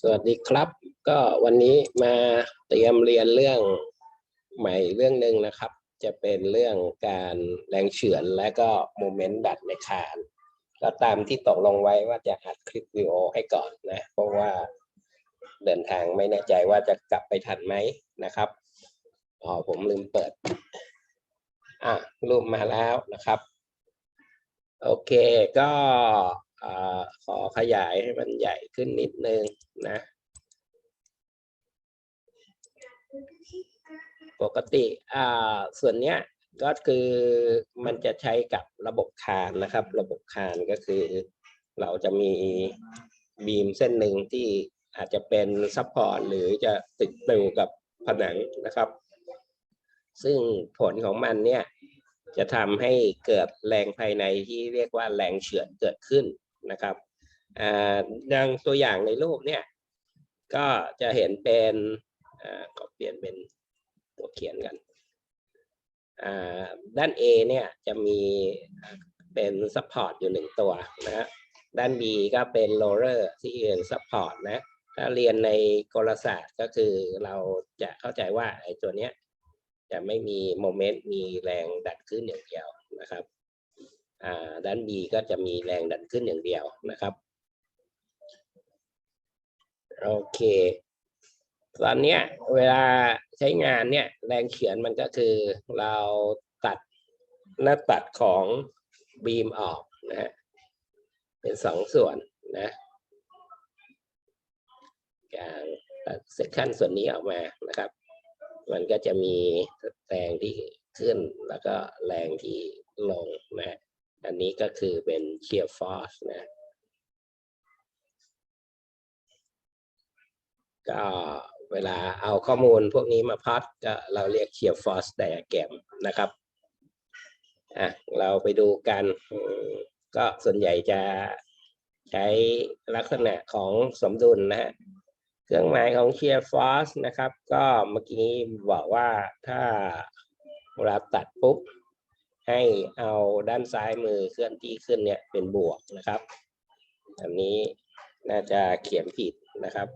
สวัสดีครับ ก็วันนี้มาเตรียมเรียนเรื่องใหม่เรื่องหนึ่งนะครับ จะเป็นเรื่องการแรงเฉือนและก็โมเมนต์ดัดในคานก็ตามที่ตกลงไว้ว่าจะอัดคลิปวิดีโอให้ก่อนนะ เพราะว่าเดินทางไม่แน่ใจว่าจะกลับไปทันไหมนะครับอ๋อผมลืมเปิด อะรูปมาแล้วนะครับ โอเคก็ อขอขยายให้มันใหญ่ขึ้นนิดนึงนะ ปกติส่วนเนี้ยก็คือมันจะใช้กับระบบคานนะครับ ระบบคานก็คือ เราจะมีบีมเส้นหนึ่งที่อาจจะเป็นซัพพอร์ตหรือจะติดอยู่กับผนังนะครับ ซึ่งผลของมันเนี่ยจะทำให้เกิดแรงภายในที่เรียกว่าแรงเฉือนเกิดขึ้น นะครับดังตัวอย่างในรูปเนี่ย ก็จะเห็นเป็นอ่าขอเปลี่ยนเป็นตัวเขียนกันด้าน A เนี่ยจะมีเป็น support อยู่หนึ่งตัวนะด้าน B ก็เป็น lower ที่เป็น support นะ ถ้าเรียนในกลศาสตร์ก็คือเราจะเข้าใจว่าไอ้ตัวเนี้ยจะไม่มีโมเมนต์มีแรงดันขึ้นอย่างเดียวนะครับ ด้าน B ก็จะมีแรงดันขึ้นอย่างเดียวนะครับโอเคตอนนี้เวลาใช้งานเนี่ยแรงเฉือนมันก็คือเราตัดหน้าตัดของบีมออกนะฮะเป็นสองส่วนนะการตัดเซกชันส่วนนี้ออกมานะครับ มันก็จะมีแรงที่ขึ้นแล้วก็แรงที่ลงนะ อันนี้ก็คือเป็นเชียร์ฟอร์สนะก็เวลาเอาข้อมูลพวกนี้มาพอดก็เราเรียกเชียร์ฟอร์สไดอะแกรมนะครับอะเราไปดูกันก็ส่วนใหญ่จะใช้ลักษณะของสมดุลนะฮะเครื่องหมายของ shear force นะครับ ก็เมื่อกี้บอกว่าถ้าเวลาตัดปุ๊บ ให้เอาด้านซ้ายมือเคลื่อนที่ขึ้นเนี่ยเป็นบวกนะครับ อันนี้น่าจะเขียนผิดนะครับ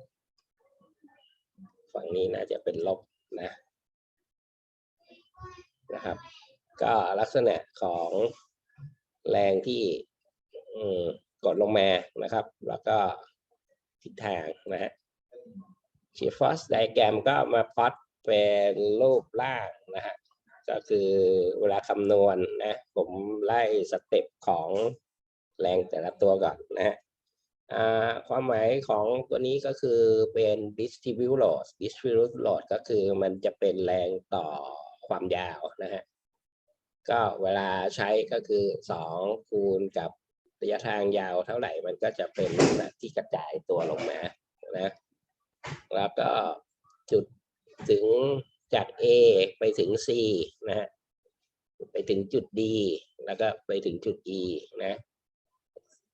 ฝั่งนี้น่าจะเป็นลบนะนะครับ ก็ลักษณะของแรงที่กดลงมานะครับ แล้วก็ทิศทางนะฮะชีฟอสไดแกรมก็มาพอตเป็นรูปร่างนะฮะ ก็คือเวลาคำนวณนะผมไล่สเต็ปของแรงแต่ละตัวก่อนนะฮะความหมายของตัวนี้ก็คือเป็น distribute load distribute load ก็คือมันจะเป็นแรงต่อความยาวนะฮะก็เวลาใช้ก็คือสองคูณกับระยะทางยาวเท่าไหร่มันก็จะเป็นลักษณะที่กระจายตัวลงมานะแล้วก็จุดถึง จาก A ไปถึง C นะฮะไปถึงจุด D แล้วก็ไปถึงจุด E นะ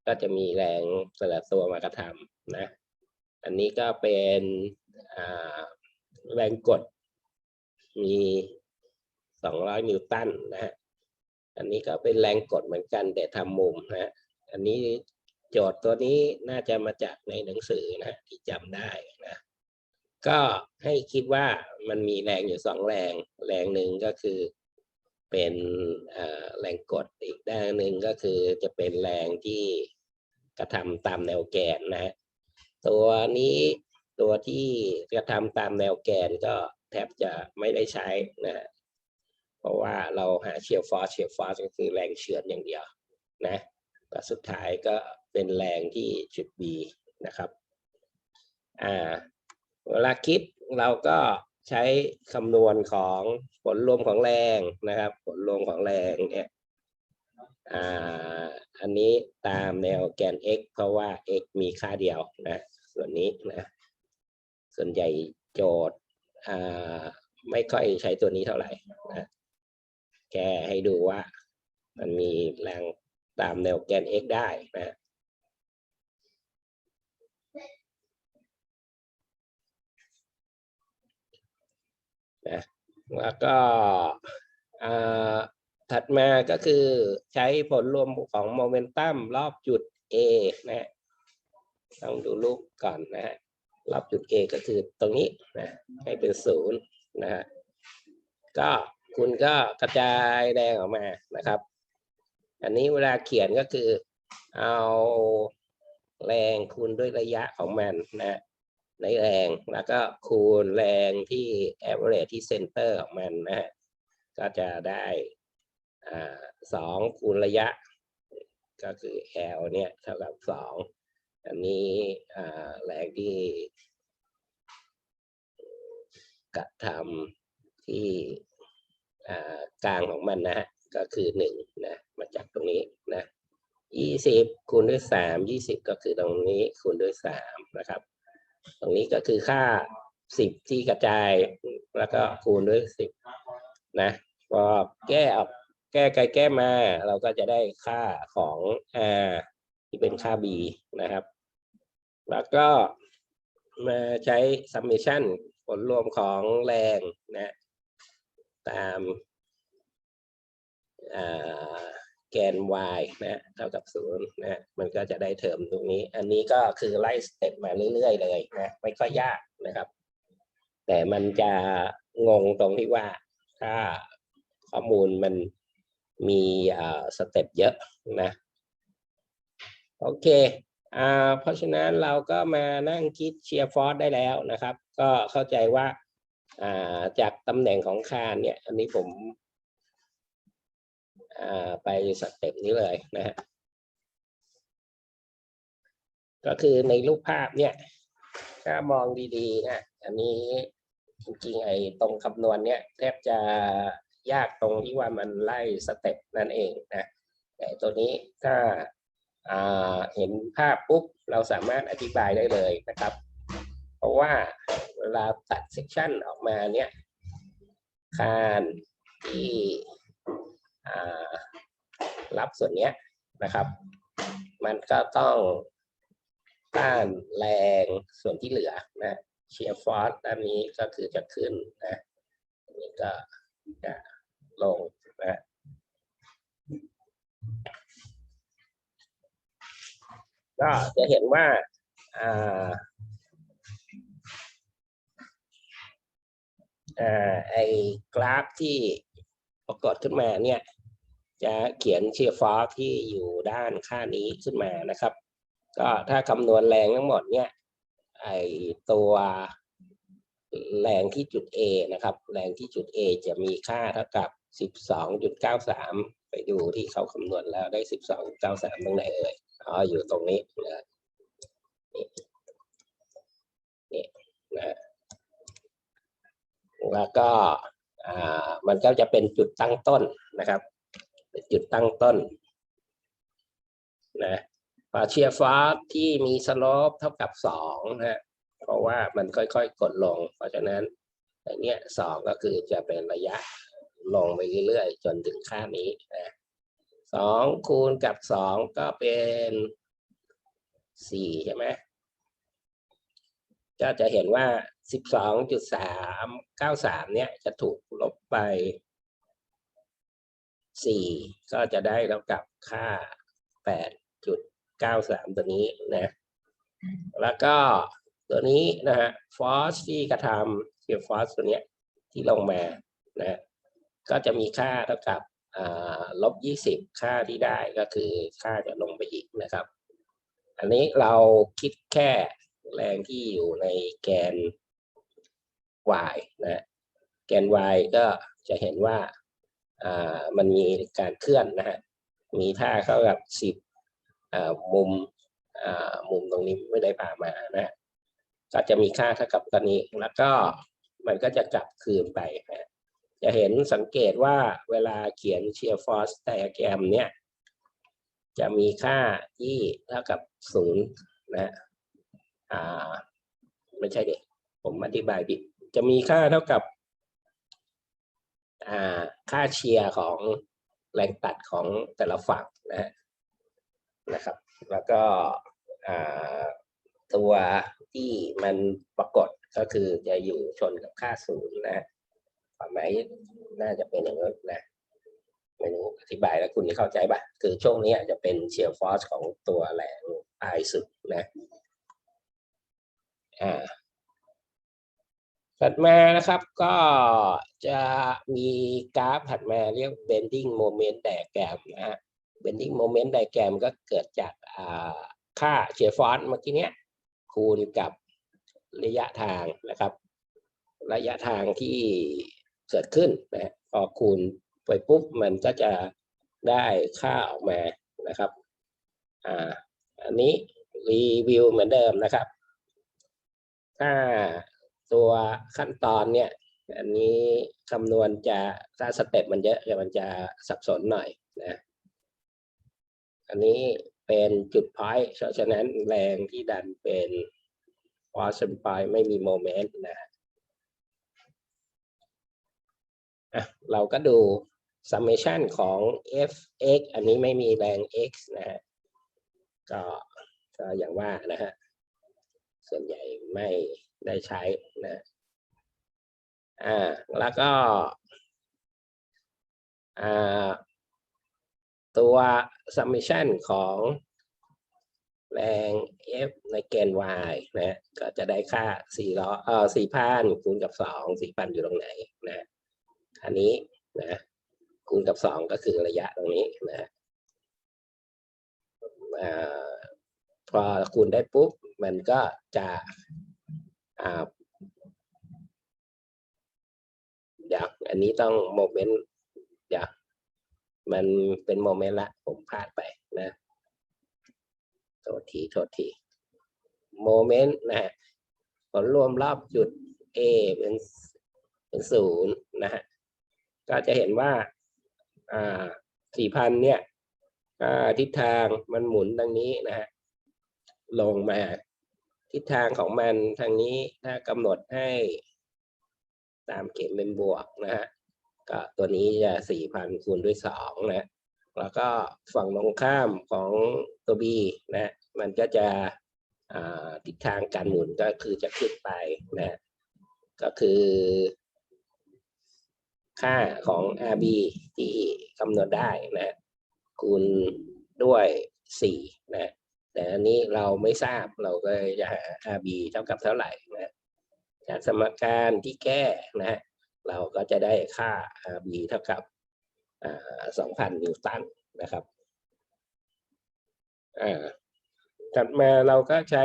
ก็จะมีแรงสลัดตัวมากระทำนะ อันนี้ก็เป็นแรงกดมี 200 นิวตันนะฮะ อันนี้ก็เป็นแรงกดเหมือนกันแต่ทำมุมนะ อันนี้โจทย์ตัวนี้น่าจะมาจากในหนังสือนะที่จำได้ ก็ให้คิดว่ามันมีแรงอยู่สองแรง แรงหนึ่งก็คือเป็นแรงกดอีกด้านหนึ่งก็คือจะเป็นแรงที่กระทำตามแนวแกนนะฮะตัวนี้ตัวที่กระทำตามแนวแกนก็แทบจะไม่ได้ใช้นะฮะเพราะว่าเราหาเชียร์ฟอร์เชียร์ฟอร์ก็คือแรงเฉือนอย่างเดียวนะก็สุดท้ายก็เป็นแรงที่จุด B นะครับอ่า เวลาคิดเราก็ใช้คำนวณของผลรวมของแรงนะครับ ผลรวมของแรงเนี่ยอ่าอันนี้ตามแนวแกน x เพราะว่า x มีค่าเดียวนะส่วนนี้นะส่วนใหญ่โจทย์อ่าไม่ค่อยใช้ตัวนี้เท่าไหร่นะแกให้ดูว่ามันมีแรงตามแนวแกน x ได้นะ นะแล้วก็ถัดมาก็คือใช้ผลรวมของโมเมนตัมรอบจุด A นะฮะต้องดูรูปก่อนนะฮะรับจุด A ก็คือตรงนี้นะให้เป็นศูนย์นะฮะก็คุณก็กระจายแรงออกมานะครับ อันนี้เวลาเขียนก็คือเอาแรงคูณด้วยระยะของมันนะ ในแรงแล้วก็คูณแรงที่ average ที่ center ของมันนะฮะก็จะได้สองคูณระยะ ก็คือ L เนี่ยเท่ากับสองอันนี้แรงที่กระทำที่กลางของมันนะฮะก็คือหนึ่งนะมาจากตรงนี้นะยี่สิบคูณด้วยสามยี่สิบก็คือตรงนี้คูณด้วยสามนะครับ ตรงนี้ก็คือค่าสิบที่กระจายแล้วก็คูณด้วยสิบนะพอแก้ออกแก้ไกลแก้มาเราก็จะได้ค่าของ r ที่เป็นค่า b นะครับ แล้วก็มาใช้ summation ผลรวมของแรงนะ ตามอ่า แกน y นะเท่ากับศูนย์นะมันก็จะได้เทอมตรงนี้ อันนี้ก็คือไล่สเต็ปมาเรื่อยๆเลยนะไม่ค่อยยากนะครับ แต่มันจะงงตรงที่ว่าถ้าข้อมูลมันมีสเต็ปเยอะนะ โอเคอ่าเพราะฉะนั้นเราก็มานั่งคิดเชียร์ฟอร์สได้แล้วนะครับ ก็เข้าใจว่าจากตำแหน่งของคานเนี่ย อันนี้ผม ไปสเต็ปนี้เลยนะฮะก็คือในรูปภาพเนี่ย ถ้ามองดีๆนะอันนี้จริงๆไอ้ตรงคำนวณเนี่ยแทบจะยากตรงที่ว่ามันไล่สเต็ปนั่นเองนะแต่ตัวนี้ถ้าอ่าเห็นภาพปุ๊บเราสามารถอธิบายได้เลยนะครับ เพราะว่าเวลาตัดเซกชันออกมาเนี่ยคานที่ รับส่วนนี้นะครับ มันก็ต้องต้านแรงส่วนที่เหลือนะเชียร์ฟอร์สด้านนี้ก็คือจะขึ้นนะอันนี้ก็จะลงนะก็จะเห็นว่าอ่าอ่าไอ้กราฟที่ปรากฏขึ้นมาเนี่ย จะเขียนเชียร์ฟอร์ที่อยู่ด้านค่านี้ขึ้นมานะครับ ก็ถ้าคำนวณแรงทั้งหมดเนี่ยไอตัวแรงที่จุด A นะครับ แรงที่จุด A จะมีค่าเท่ากับ 12.93 ไปดูที่เขาคำนวณแล้วได้ 12.93 ตรงไหนเอ่ย อ๋อ อยู่ตรงนี้นะนี่นี่นะแล้วก็อ่ามันก็จะเป็นจุดตั้งต้นนะครับ เป็นจุดตั้งต้นนะพอเชียฟ้าที่มีสโลปเท่ากับสองนะฮะเพราะว่ามันค่อยๆ กดลง เพราะฉะนั้นอันเนี้ยสองก็คือจะเป็นระยะลงไปเรื่อยๆ จนถึงค่านี้นะสองคูณกับสองก็เป็นสี่ใช่ไหมก็จะเห็นว่าสิบสองจุดสามเก้าสามเนี่ยจะถูกลบไป สี่ก็จะได้เท่ากับค่าแปดจุดเก้าสามตัวนี้นะ แล้วก็ตัวนี้นะฮะฟอสที่กระทำเกี่ยวฟอสตัวเนี้ยที่ลงมานะก็จะมีค่าเท่ากับลบยี่สิบค่าที่ได้ก็คือค่าจะลงไปอีกนะครับ อันนี้เราคิดแค่แรงที่อยู่ในแกน y นะ แกน y ก็จะเห็นว่า มันมีการเคลื่อนนะฮะมีท่าเข้ากับสิบมุมมุมตรงนี้ไม่ได้พามานะก็จะมีค่าเท่ากับตัวนี้แล้วก็มันก็จะกลับคืนไปนะจะเห็นสังเกตว่าเวลาเขียนเชียร์ฟอร์สไดอะแกรมเนี่ยจะมีค่าที่เท่ากับศูนย์นะอ่าไม่ใช่เด็กผมอธิบายผิดจะมีค่าเท่ากับ ค่าเชียร์ของแรงตัดของแต่ละฝั่งนะฮะนะครับ แล้วก็ตัวที่มันปรากฏก็คือจะอยู่ชนกับค่าศูนย์นะความหมายน่าจะเป็นอย่างนั้นนะไม่รู้อธิบายแล้วคุณเข้าใจป่ะคือช่วงนี้จะเป็นเชียร์ฟอสของตัวแรงปลายสุดนะ อ่า ถัดมานะครับก็จะมีกราฟถัดมาเรียก bending moment diagram นะฮะ bending moment diagram ก็เกิดจากอ่าค่าเชียร์ฟอนเมื่อกี้เนี้ยคูณกับระยะทางนะครับ ระยะทางที่เกิดขึ้นนะฮะพอคูณไปปุ๊บมันก็จะได้ค่าออกมานะครับอ่าอันนี้รีวิวเหมือนเดิมนะครับ ถ้า ตัวขั้นตอนเนี่ย อันนี้คำนวณจะถ้าสเต็ปมันเยอะมันจะสับสนหน่อยนะ อันนี้เป็นจุดพอยต์เพราะฉะนั้นแรงที่ดันเป็นพอสมปายไม่มีโมเมนต์นะอะเราก็ดู summation ของ fx อันนี้ไม่มีแรง x นะฮะก็ก็อย่างว่านะฮะ ส่วนใหญ่ไม่ ได้ใช้นะอ่าแล้วก็อ่าตัว summation ของแรง F ในแกน y นะก็จะได้ค่า4ล้อเอ่อ4,000คูณกับ 2 4,000 อยู่ตรงไหนนะอันนี้นะคูณกับ 2 ก็คือระยะตรงนี้นะอ่าพอคูณได้ปุ๊บ มันก็จะ อ่าเดี๋ยวอันนี้ต้องโมเมนต์เดี๋ยวมันเป็นโมเมนต์ละผมพลาดไปนะโทษทีโทษทีโมเมนต์นะฮะผลรวมรอบจุด A เป็นเป็นศูนย์นะฮะก็จะเห็นว่าอ่าสี่พันเนี่ยอ่าทิศทางมันหมุนดังนี้นะฮะลงมา ทิศทางของมันทางนี้ถ้ากำหนดให้ตามเข็มเป็นบวกนะฮะก็ตัวนี้จะสี่พันคูณด้วยสองนะแล้วก็ฝั่งตรงข้ามของตัว B นะมันก็จะทิศทางการหมุนก็คือจะขึ้นไปนะก็คือ ค่าของ RB ที่กำหนดได้นะคูณด้วยสี่นะ แต่อันนี้เราไม่ทราบเราก็จะหา RB เท่ากับเท่าไหร่นะจากสมการที่แก้นะเราก็จะได้ค่า RB เท่ากับสองพันนิวตันนะครับอ่าถัดมาเราก็ใช้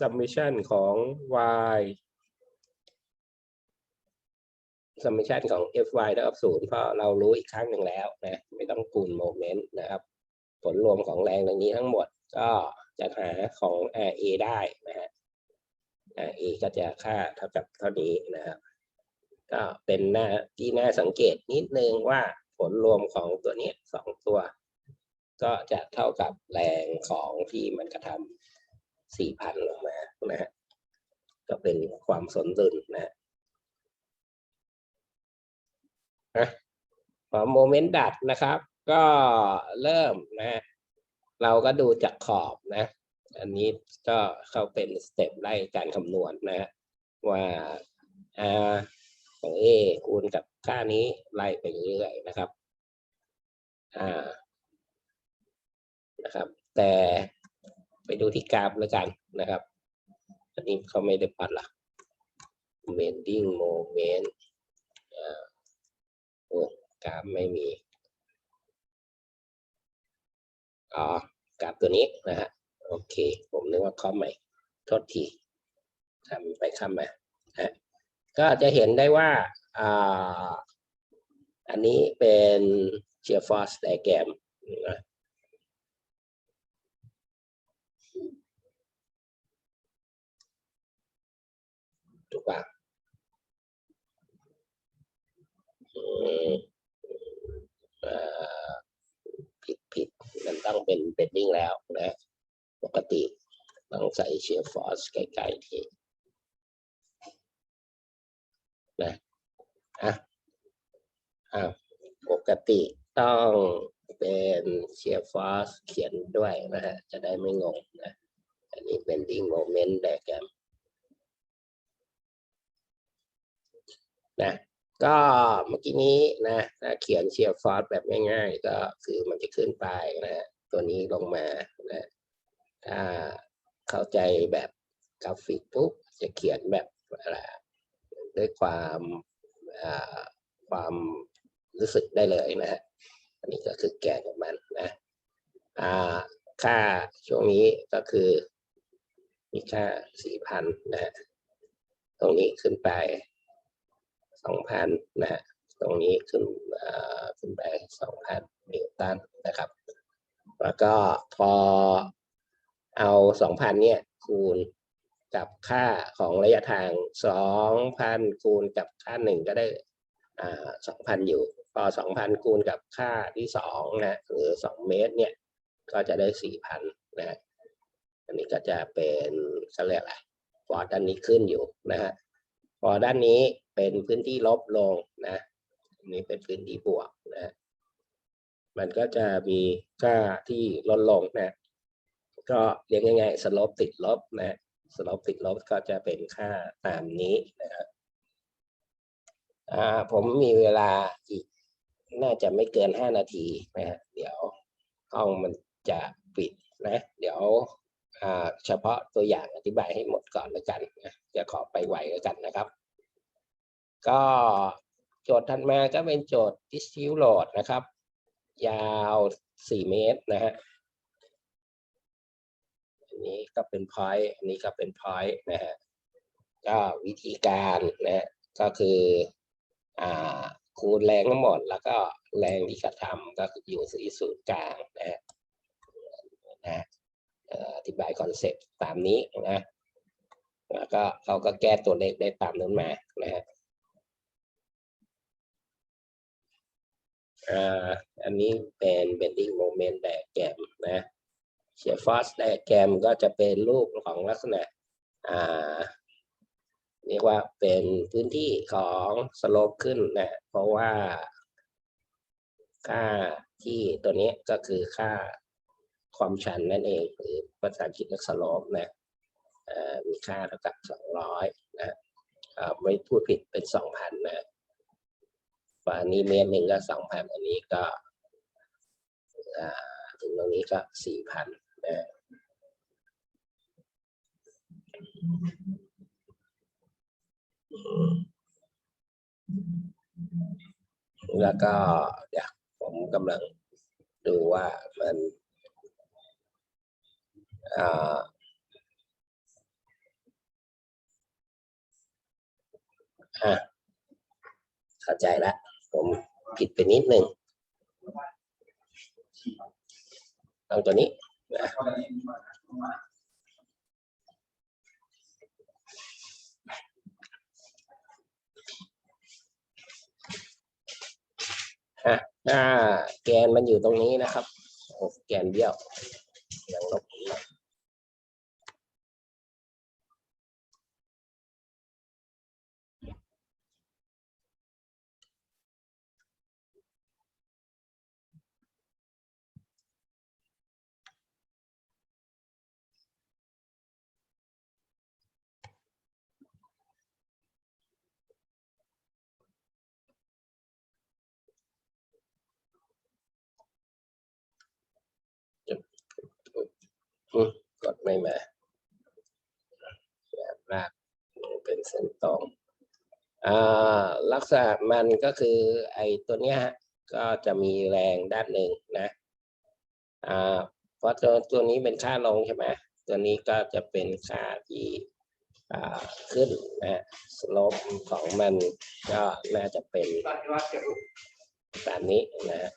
summation ของ y summation ของ fy เท่ากับศูนย์เพราะเรารู้อีกครั้งหนึ่งแล้วนะไม่ต้องคูณโมเมนต์นะครับ ผลรวมของแรงตรงนี้ทั้งหมดก็ จะหาของ RA ได้นะฮะ RA ก็จะค่าเท่ากับเท่านี้นะครับ ก็เป็นหน้าที่น่าสังเกตนิดนึงว่าผลรวมของตัวนี้สองตัว ก็จะเท่ากับแรงของที่มันกระทำสี่พันลงมานะฮะก็เป็นความสมดุลนะฮะนะพอโมเมนต์ดัดนะครับ ก็เริ่มนะฮะ เราก็ดูจากขอบนะ อันนี้ก็เข้าเป็นสเต็ปไล่การคำนวณนะฮะว่า r ของ a คูณกับค่านี้ไล่ไปเรื่อยๆนะครับ อ่า นะครับ แต่ไปดูที่กราฟแล้วกันนะครับ อันนี้เขาไม่ได้ปัดหรอก bending moment อ่าโอ้กราฟไม่มี อ๋อกราฟตัวนี้นะฮะโอเค ผมนึกว่าข้อใหม่โทษทีทำไปข้ามมาฮะก็จะเห็นได้ว่าอ่าอันนี้เป็นเชียร์ฟอสไดแกรมนะถูกป่ะอืมอ่าผิดผิดมัน ต้งเป็นเบดดิ้งแล้วนะปกติต้องใส่เชียร์ฟอสใกล้ๆที่นะอะอะปกติต้องเป็นเชียร์ฟอสเขียนด้วยนะฮะจะได้ไม่งงนะอันนี้เป็นดิ้งโมเมนต์ไดแกรมนะก็เมื่อกี้นี้นะถ้าเขียนเชียร์ฟอสแบบง่ายๆ ก็คือมันจะขึ้นไปนะ ตัวนี้ลงมานะถ้าเข้าใจแบบกราฟิกปุ๊บจะเขียนแบบอะไรด้วยความความรู้สึกได้เลยนะฮะอันนี้ก็คือแกนของมันนะอ่าค่าช่วงนี้ก็คือมีค่าสี่พันนะฮะตรงนี้ขึ้นไปสองพันนะฮะตรงนี้ขึ้นอ่าขึ้นไปสองพันนิวตันนะครับ แล้วก็พอเอาสองพันเนี่ยคูณกับค่าของระยะทางสองพันคูณกับค่าหนึ่งก็ได้อ่าสองพันอยู่ พอสองพันคูณกับค่าที่สองนะหรือสองเมตรเนี่ยก็จะได้สี่พันนะอันนี้ก็จะเป็นเขาเรียกอะไรพอด้านนี้ขึ้นอยู่นะฮะพอด้านนี้เป็นพื้นที่ลบลงนะอันนี้เป็นพื้นที่บวกนะ มันก็จะมีค่าที่ลดลงนะ ก็เรียกง่ายๆสลบติดลบนะสลบติดลบก็จะเป็นค่าตามนี้นะครับผมมีเวลาอีกน่าจะไม่เกินห้านาทีนะฮะเดี๋ยวห้องมันจะปิดนะ เดี๋ยวเฉพาะตัวอย่างอธิบายให้หมดก่อนแล้วกันนะจะขอไปไหวแล้วกันนะครับ ก็โจทย์ถัดมาก็เป็นโจทย์ dispute load นะครับ ยาวสี่เมตรนะฮะอันนี้ก็เป็น point อันนี้ก็เป็น point นะฮะก็วิธีการนะฮะก็คืออ่าคูณแรงทั้งหมด แล้วก็แรงที่กระทำก็คืออยู่ที่ศูนย์กลางนะฮะนะฮะอธิบายคอนเซ็ปต์ตามนี้นะแล้วก็เขาก็แก้ตัวเลขได้ตามนั้นมานะฮะ อันนี้เป็น bending moment diagram นะเชียร์ฟอส diagram ก็จะเป็นรูปของลักษณะเรียกว่าเป็นพื้นที่ของสโลปขึ้นนะเพราะว่า ค่าที่ตัวนี้ก็คือค่าความชันนั่นเองหรือภาษาอังกฤษเรียกสโลปนะมีค่าเท่ากับสองร้อยนะไม่พูดผิดเป็นสองพันนะ ฝั่งนี้เมตรหนึ่งก็สองพันอันนี้ก็ถึงตรงนี้ก็สี่พันนะแล้วก็เดี๋ยวผมกำลังดูว่ามันอ่าเข้าใจและ ผมผิดไปนิดนึงต้องตัวนี้นะอะถ้าแกนมันอยู่ตรงนี้นะครับโอ้แกนเบี้ยวยังลบอีกอืม กดไม่มาแบบลากเป็นเส้นตรงอ่าลักษณะมันก็คือไอ้ตัวเนี้ยฮะก็จะมีแรงด้านหนึ่งนะอ่าเพราะตัวตัวนี้เป็นค่าลงใช่ไหมตัวนี้ก็จะเป็นค่าที่อ่าขึ้นนะสโลปของมันก็น่าจะเป็นแบบนี้นะ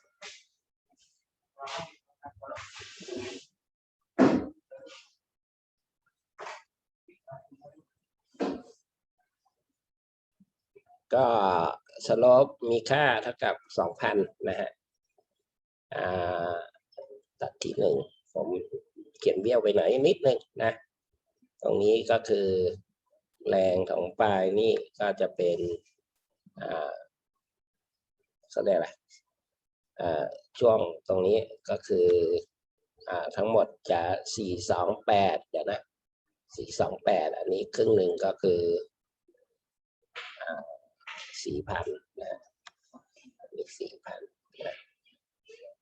ก็สโลปมีค่าเท่ากับสองพันนะฮะตัดที่หนึ่งผมเขียนเบี้ยวไปหน่อยนิดนึงนะ ตรงนี้ก็คือแรงของปลายนี่ก็จะเป็นอ่าเขาเรียกอะไรอ่าช่วงตรงนี้ก็คืออ่าทั้งหมดจะสี่สองแปดเดี๋ยวนะสี่สองแปดอันนี้ครึ่งหนึ่งก็คือ สี่พันนะอีกสี่พัน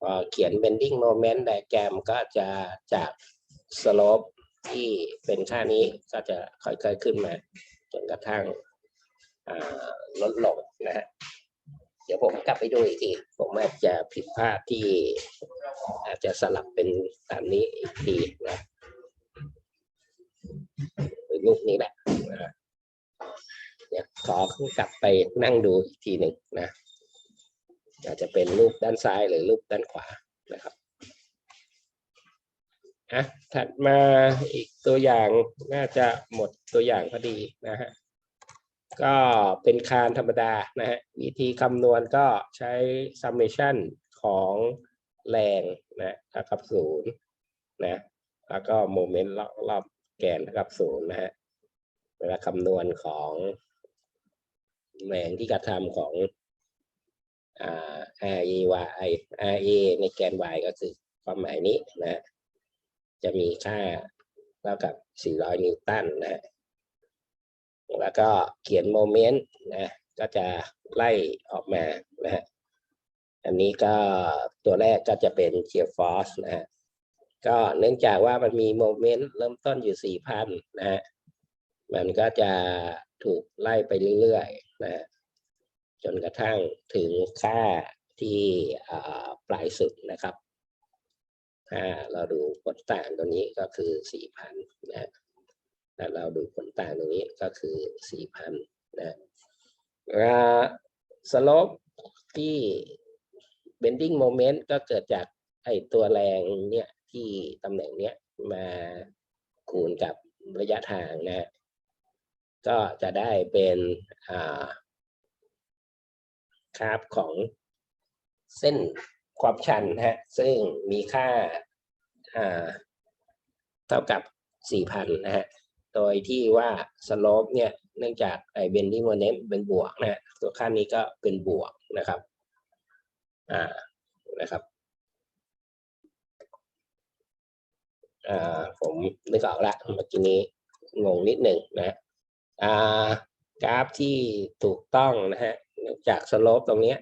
พอเขียน bending moment diagram ก็จะจาก slope ที่เป็นค่านี้ก็จะค่อยๆขึ้นมาจนกระทั่งลดลงนะฮะเดี๋ยวผมกลับไปดูอีกที ผมอาจจะผิดพลาดที่อาจจะสลับเป็นตามนี้อีกทีนะรูปนี้แหละ เดี๋ยวขอกลับไปนั่งดูอีกทีหนึ่งนะอาจจะเป็นรูปด้านซ้ายหรือรูปด้านขวานะครับอะถัดมาอีกตัวอย่างน่าจะหมดตัวอย่างพอดีนะฮะก็เป็นคานธรรมดานะฮะวิธีคำนวณก็ใช้ summation ของแรงนะเท่ากับศูนย์นะแล้วก็โมเมนต์รอบแกนเท่ากับศูนย์นะฮะเวลาคำนวณของ แรงที่กระทำของอ r e y r a ในแกน y ก็คือความหมายนี้นะ จะมีค่าเท่ากับ 400 นิวตันนะฮะแล้วก็เขียนโมเมนต์นะ ก็จะไล่ออกมานะฮะ อันนี้ก็ตัวแรกก็จะเป็นเชียร์ฟอสนะฮะ ก็เนื่องจากว่ามันมีโมเมนต์เริ่มต้นอยู่ 4,000 นะฮะ มันก็จะถูกไล่ไปเรื่อยๆ นะฮะจนกระทั่งถึงค่าที่อ่าปลายสุดนะครับ ถ้าเราดูผลต่างตรงนี้ก็คือ4,000นะฮะถ้าเราดูผลต่างตรงนี้ก็คือ4,000นะสโลปที่ bending moment ก็เกิดจากไอตัวแรงเนี่ยที่ตำแหน่งเนี้ยมาคูณกับระยะทางนะฮะ ก็จะได้เป็นคราฟของเส้นความชันนะฮะซึ่งมีค่าเท่ากับ 4,000 นะฮะ โดยที่ว่าสโลปเนี่ย เนื่องจากไอเบนดิ้งโมเมนต์เป็นบวกนะฮะตัวค่านี้ก็เป็นบวกนะครับ อ่า นะครับ อ่า ผมนึกออกละเมื่อกี้นี้งงนิดหนึ่งนะ กราฟที่ถูกต้องนะฮะจากสโลปตรงเนี้ย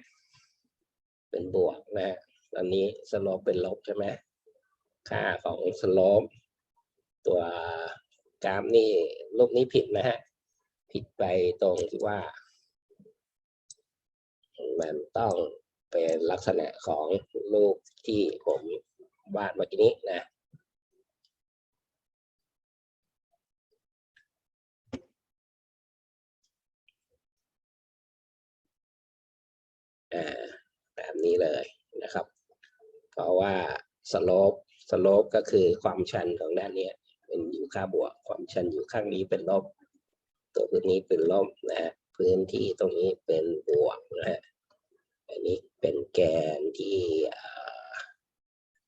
เป็นบวกนะฮะตอนนี้สโลปเป็นลบใช่ไหมค่าของสโลปตัวกราฟนี่รูปนี้ผิดนะฮะ ผิดไปตรงที่ว่า มันต้องเป็นลักษณะของรูปที่ผมวาดเมื่อกี้นี้นะ แบบนี้เลยนะครับ เพราะว่าสโลปสโลปก็คือความชันของด้านนี้เป็นอยู่ค่าบวก ความชันอยู่ข้างนี้เป็นลบ ตัวพื้นนี้เป็นลบนะฮะพื้นที่ตรงนี้เป็นบวกนะฮะอันนี้เป็นแกนที่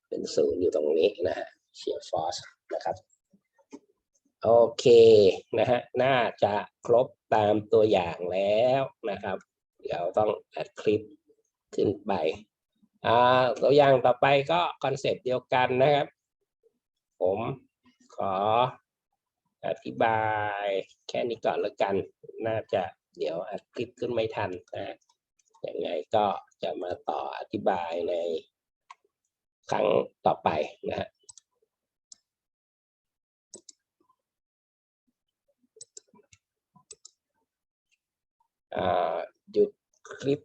เป็นศูนย์อยู่ตรงนี้นะฮะเชียร์ฟอสนะครับโอเคนะฮะน่าจะครบตามตัวอย่างแล้วนะครับ ดี๋ยวต้องอัดคลิปขึ้นไปอ่าตัวอย่างต่อไปก็คอนเซปต์เดียวกันนะครับ ผมขออธิบายแค่นี้ก่อนแล้วกัน น่าจะเดี๋ยวอัดคลิปขึ้นไม่ทันนะยังไงก็จะมาต่ออธิบายในครั้งต่อไปนะฮะอ่าหยุด คลิป